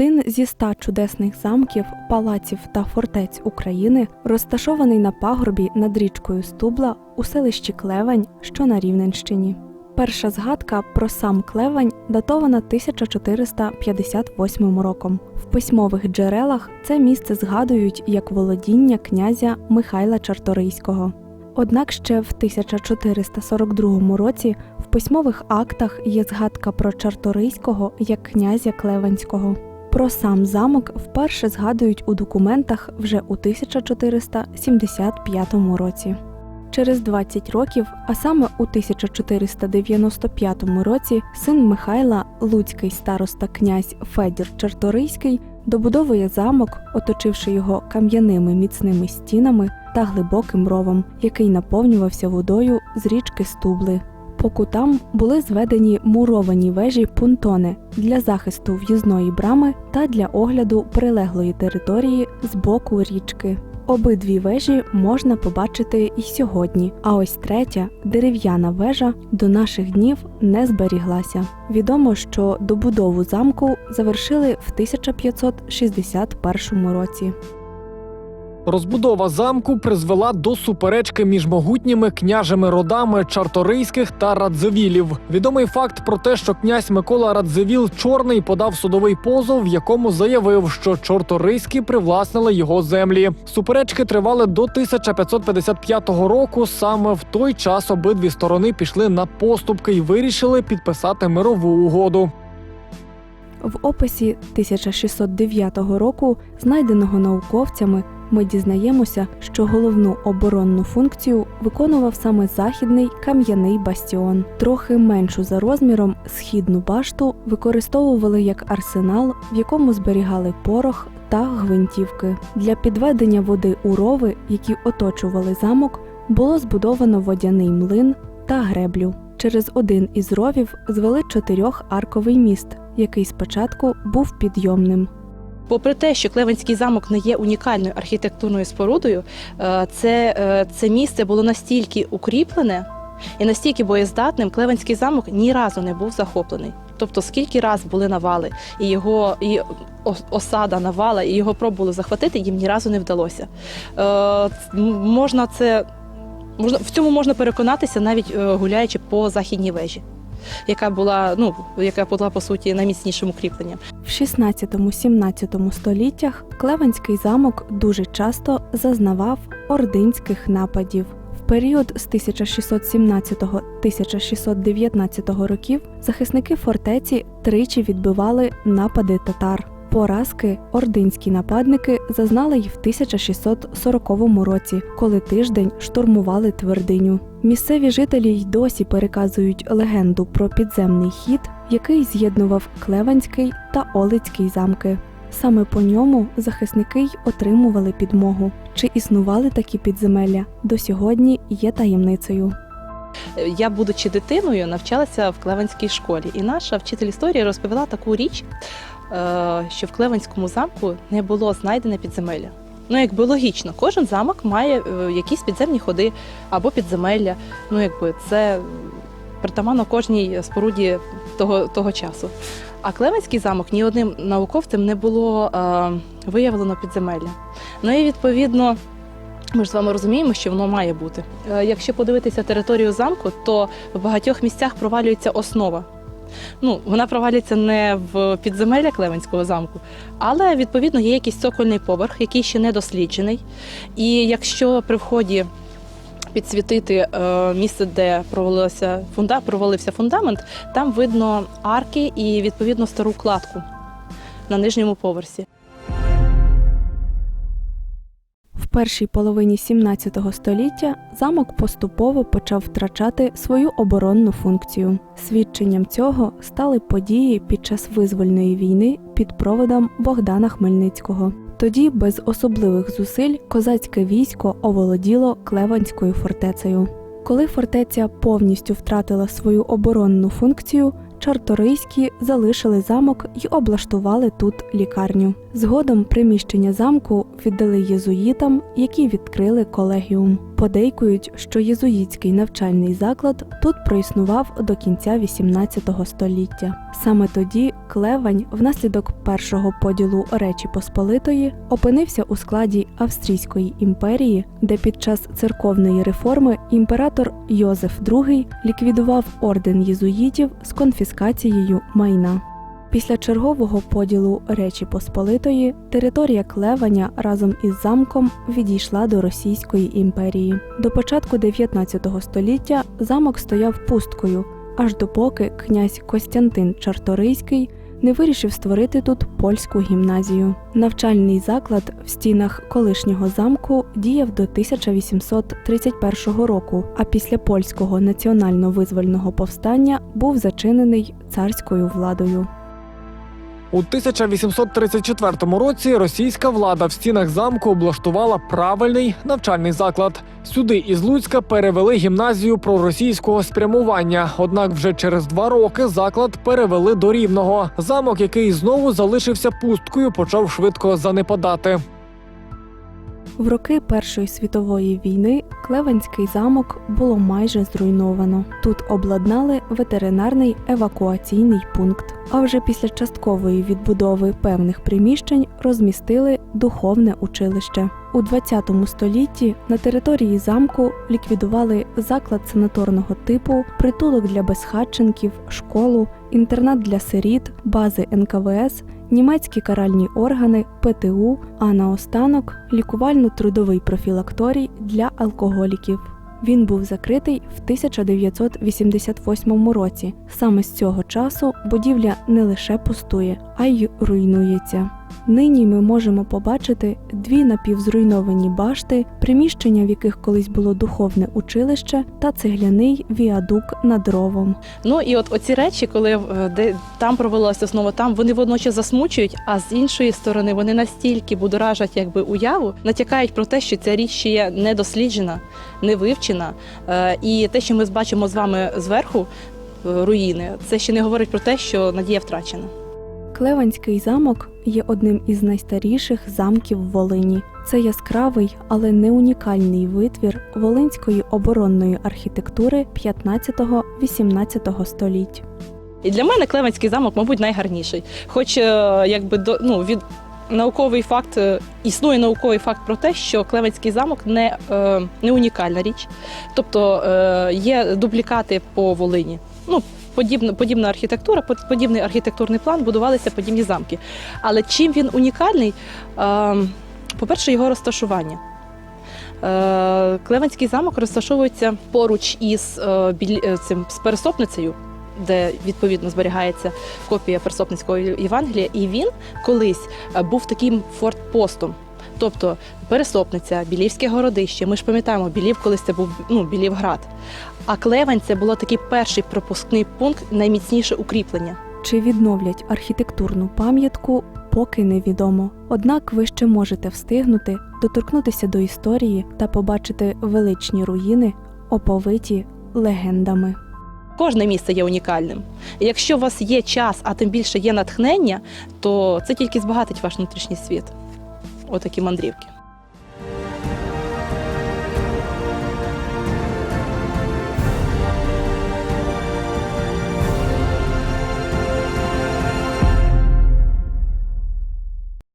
один зі ста чудесних замків, палаців та фортець України, розташований на пагорбі над річкою Стубла у селищі Клевань, що на Рівненщині. Перша згадка про сам Клевань датована 1458 роком. В письмових джерелах це місце згадують як володіння князя Михайла Чарторийського. Однак ще в 1442 році в письмових актах є згадка про Чарторийського як князя Клеванського. Про сам замок вперше згадують у документах вже у 1475 році. Через 20 років, а саме у 1495 році, син Михайла, луцький староста князь Федір Чарторийський, добудовує замок, оточивши його кам'яними міцними стінами та глибоким ровом, який наповнювався водою з річки Стубли. По кутам були зведені муровані вежі пунтони для захисту в'їзної брами та для огляду прилеглої території з боку річки. Обидві вежі можна побачити і сьогодні, а ось третя дерев'яна вежа до наших днів не зберіглася. Відомо, що добудову замку завершили в 1561 році. Розбудова замку призвела до суперечки між могутніми княжими родами Чарторийських та Радзивілів. Відомий факт про те, що князь Микола Радзивіл Чорний подав судовий позов, в якому заявив, що Чорторийські привласнили його землі. Суперечки тривали до 1555 року. Саме в той час обидві сторони пішли на поступки і вирішили підписати мирову угоду. В описі 1609 року, знайденого науковцями, ми дізнаємося, що головну оборонну функцію виконував саме західний кам'яний бастіон. Трохи меншу за розміром східну башту використовували як арсенал, в якому зберігали порох та гвинтівки. Для підведення води у рови, які оточували замок, було збудовано водяний млин та греблю. Через один із ровів звели чотирьох-арковий міст, який спочатку був підйомним. Попри те, що Клевенський замок не є унікальною архітектурною спорудою, е, це, е, це місце було настільки укріплене і настільки боєздатним, Клевенський замок ні разу не був захоплений. Тобто, скільки раз були навали, і його і осада навала, і його пробували захватити, їм ні разу не вдалося. Е, можна це можна в цьому можна переконатися, навіть е, гуляючи по західній вежі, яка була ну яка була по суті найміцнішим укріпленням. В 16-17 століттях Клевенський замок дуже часто зазнавав ординських нападів. Період з 1617-1619 років захисники фортеці тричі відбивали напади татар. Поразки ординські нападники зазнали й в 1640 році, коли тиждень штурмували твердиню. Місцеві жителі й досі переказують легенду про підземний хід, який з'єднував Клеванський та Олицький замки. Саме по ньому захисники й отримували підмогу. Чи існували такі підземелля до сьогодні є таємницею. Я, будучи дитиною, навчалася в Клевенській школі, і наша вчитель історії розповіла таку річ, що в Клевенському замку не було знайдене підземелля. Ну, якби логічно, кожен замок має е, якісь підземні ходи або підземелля. Ну, якби це притаманно кожній споруді того, того часу. А Клевенський замок ні одним науковцем не було е, виявлено підземелля. Ну і відповідно. Ми ж з вами розуміємо, що воно має бути. Е, Якщо подивитися територію замку, то в багатьох місцях провалюється основа. Ну, вона провалюється не в підземелля Клевенського замку, але відповідно є якийсь цокольний поверх, який ще не досліджений. І якщо при вході підсвітити е, місце, де провалився фунда, провалився фундамент, там видно арки і відповідно стару кладку на нижньому поверсі. В першій половині 17 століття замок поступово почав втрачати свою оборонну функцію. Свідченням цього стали події під час визвольної війни під проводом Богдана Хмельницького. Тоді без особливих зусиль козацьке військо оволоділо Клеванською фортецею. Коли фортеця повністю втратила свою оборонну функцію, чарторийські залишили замок і облаштували тут лікарню. Згодом приміщення замку віддали єзуїтам, які відкрили колегіум. Подейкують, що єзуїтський навчальний заклад тут проіснував до кінця XVIII століття. Саме тоді Клевань, внаслідок першого поділу Речі Посполитої, опинився у складі Австрійської імперії, де під час церковної реформи імператор Йозеф II ліквідував орден єзуїтів з конфіскацією майна. Після чергового поділу Речі Посполитої територія Клеваня разом із замком відійшла до Російської імперії. До початку 19 століття замок стояв пусткою, аж допоки князь Костянтин Чарторийський не вирішив створити тут польську гімназію. Навчальний заклад в стінах колишнього замку діяв до 1831 року, а після польського національно-визвольного повстання був зачинений царською владою. У 1834 році російська влада в стінах замку облаштувала правильний навчальний заклад. Сюди із Луцька перевели гімназію проросійського спрямування. Однак вже через два роки заклад перевели до рівного. Замок, який знову залишився пусткою, почав швидко занепадати. В роки Першої світової війни Клеванський замок було майже зруйновано. Тут обладнали ветеринарний евакуаційний пункт. А вже після часткової відбудови певних приміщень розмістили духовне училище. У 20 столітті на території замку ліквідували заклад санаторного типу, притулок для безхатченків, школу, інтернат для сиріт, бази НКВС, німецькі каральні органи, ПТУ, а наостанок лікувально-трудовий профілакторій для алкоголіків. Він був закритий в 1988 році. Саме з цього часу будівля не лише пустує, а й руйнується. Нині ми можемо побачити дві напівзруйновані башти, приміщення, в яких колись було духовне училище, та цегляний віадук над ровом. Ну і от оці речі, коли е, де там провелася основа, там вони водночас засмучують, а з іншої сторони вони настільки будоражать якби уяву, натякають про те, що ця річ ще є недосліджена, не вивчена. Е, І те, що ми бачимо з вами зверху е, руїни, це ще не говорить про те, що надія втрачена. Клеванський замок є одним із найстаріших замків Волині. Це яскравий, але не унікальний витвір волинської оборонної архітектури 15-18 століть. І для мене Клевенський замок, мабуть, найгарніший. Хоч е, якби до ну від науковий факт е, існує науковий факт про те, що Клевенський замок не, е, не унікальна річ, тобто є дублікати по Волині. Ну, Подібна, подібна архітектура, под- подібний архітектурний план, будувалися подібні замки. Але чим він унікальний? Е, по-перше, його розташування. Е, Клевенський замок розташовується поруч із е, цим з пересопницею, де відповідно зберігається копія пересопницького Євангелія, і він колись був таким фортпостом. Тобто Пересопниця, Білівське городище. Ми ж пам'ятаємо, Білів колись це був ну, Білівград. А Клевень це було такий перший пропускний пункт, найміцніше укріплення. Чи відновлять архітектурну пам'ятку, поки невідомо. Однак ви ще можете встигнути доторкнутися до історії та побачити величні руїни, оповиті легендами. Кожне місце є унікальним. І якщо у вас є час, а тим більше є натхнення, то це тільки збагатить ваш внутрішній світ. Отакі мандрівки.